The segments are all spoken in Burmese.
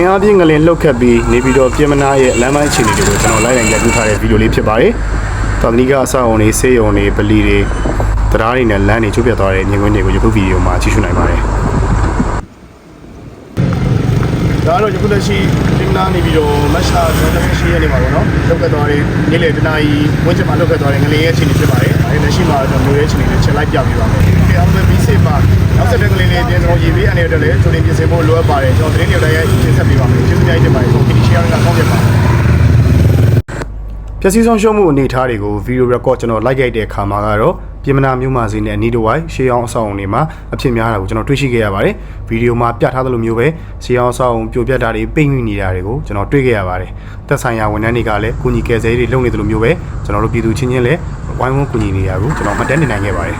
အင်အားပြင်းငလင်လှုပ်ခတ်ပြီးနေပြည်တော်ပြည်မနာရဲ့လမ်းပိုင်းအခြေအနေတွေကိုကျွန်တော်လိုက်နိုင်ရိုက်ကူးထားတဲ့ဗီဒီယိုလေးဖြစ်ပါတယ်။သာသနိကအဆောက်အုံတွေဆေးရုံတွေဗလီတွေတရားတွေနဲ့လမ်းတွေချုပ်ပြတ်သွားတဲ့မြင်ကွင်းတွေကိုယခုဗီဒီယိုမှာကြည့်ရှုနိုင်ပါတယ်။ဒါကတော့ယခုလက်ရှိပြည်မနာနေပြီးတော့မတ်လာ28ရက်နေ့မှာပေါ့နော်လှုပ်ခတ်သွားတဲ့နေ့လေတနာရီဝန်းကျင်မှာလှုပ်ခတ်သွားတဲ့ငလင်ရဲ့အခြေအနေဖြစ်ပါတယ်။အဲဒီလက်ရှိမှာကျွန်တော်မျိုးရဲ့အခြေအနေနဲ့ချက်လိုက်ပြပြပါမယ်။ဒီအောင်ပဲပြီးစေပါနောက်ဆက်တဲ့ငလင်လေးပြင်ကျွန်တော်ရေးပေးအနေနဲ့လည်းကျွန်တော်ပြင်ဆင်ဖို့လိုအပ်ပါတယ်။ကျွန်တော်သတင်းတွေလည်းရှင်းဆက်ပေးပါမယ်။ကျေးဇူးများတင်ပါတယ်။ကျွန်တော် finish sharing ကကောင်းပြပါ ပျက်စီးဆုံးရှုံးမှုအနေအထားတွေကို video record ကျွန်တော်လိုက်ရိုက်တဲ့အခါမှာကတော့ပြင်မနာမျိုးမာစီနဲ့အနီးတစ်ဝိုက်ရှေးအောင်အဆောက်အုံတွေမှာအဖြစ်များတာကိုကျွန်တော်တွေ့ရှိခဲ့ရပါတယ်ဗီဒီယိုမှာပြထားသလိုမျိုးပဲရှေးအောင်အဆောက်အုံပြိုပြတ်တာတွေပိတ်မိနေတာတွေကိုကျွန်တော်တွေ့ခဲ့ရပါတယ်သက်ဆိုင်ရာဝန်ထမ်းတွေကလည်းကုညီကယ်ဆယ်ရေးတွေလုပ်နေသလိုမျိုးပဲကျွန်တော်တို့ပြည်သူချင်းချင်းလည်းဝိုင်းဝန်းကုညီနေတာကိုကျွန်တော်မှတ်တမ်းတင်နိုင်ခဲ့ပါတယ်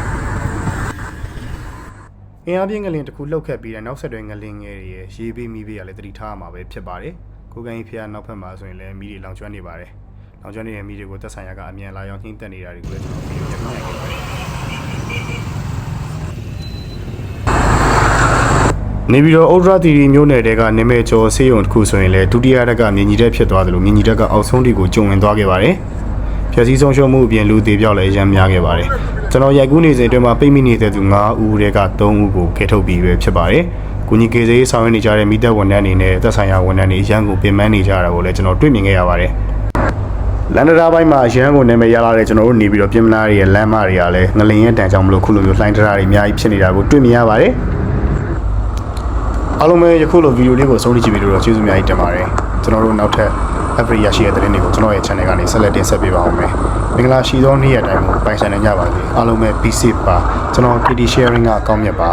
အင်အားပြင်းငလင်တစ်ခုလှုပ်ခတ်ပြီးတဲ့နောက်ဆက်တွဲငလင်ငယ်တွေရဲ့ရေးပေးမိပေးရလဲတတိထားမှာပဲဖြစ်ပါတယ်ကိုကိုင်းဖျားနောက်ဖက်မှာဆိုရင်လည်းမိတွေလောင်ကျွမ်းနေပါတယ် လောင်ကျွမ်းနေတဲ့မိတွေကိုသက်ဆိုင်ရာကအမြန်လာရောက်နှိမ့်တက်နေတာတွေကိုလည်းကျွန်တော်ဗီဒီယိုရိုက်နိုင်ခဲ့ပါတယ်နေပြီးတော့ဥဒရာတီရီမျိုးနယ်တဲကနေမဲကျော်ဆေးရုံတစ်ခုဆိုရင်လည်းဒုတိယတက်ကမြင်ကြီးတက်ဖြစ်သွားတယ်လို့မြင်ကြီးတက်ကအောက်ဆုံးတီကိုကျုံဝင်သွားခဲ့ပါတယ်။ဖြည့်စည်းဆုံးရှုံးမှုအပြင်လူသေးပြောက်လည်းအရမ်းများခဲ့ပါတယ်။ကျွန်တော်ရိုက်ကူးနေစဉ်အတွင်းမှာပိတ်မိနေတဲ့သူ9ဦးတဲက3ဦးကိုကယ်ထုတ်ပြီးပဲဖြစ်ပါတယ်။ကုညီကေစေးဆောင်ရွက်နေကြတဲ့မိသက်ဝန်ထမ်းတွေနဲ့သက်ဆိုင်ရာဝန်ထမ်းတွေအရန်ကိုပြင်ပန်းနေကြတာကိုလည်းကျွန်တော်တွေ့မြင်ခဲ့ရပါတယ်။ လန်ဒရာပိုင်းမှာရန်ကုန်နာမည်ရလာတဲ့ကျွန်တော်တို့နေပြီးတော့ပြင်မနာတွေရဲ့လမ်းမတွေကလည်းငလင်ရဲ့တန်ကြောင့်မလို့ခုလိုမျိုးလှိုင်းတရာတွေအများကြီးဖြစ်နေတာကိုတွေ့မြင်ရပါတယ်။အားလုံးပဲယခုလိုဗီဒီယိုလေးကိုဆုံးဖြတ်ကြည့်ပြီးတော့ကျေးဇူးအများကြီးတင်ပါတယ်ကျွန်တော်တို့နောက်ထပ် every ရရှိတဲ့သတင်းတွေကိုကျွန်တော်ရဲ့ channel ကနေဆက်လက်တင်ဆက်ပေးပါအောင်မယ်မင်္ဂလာရှိသောနေ့ရက်တိုင်းကိုပိုင်ဆိုင်နိုင်ကြပါစေအားလုံးပဲ peace ပါကျွန်တော် KD sharing ကအကောင်းမြတ်ပါ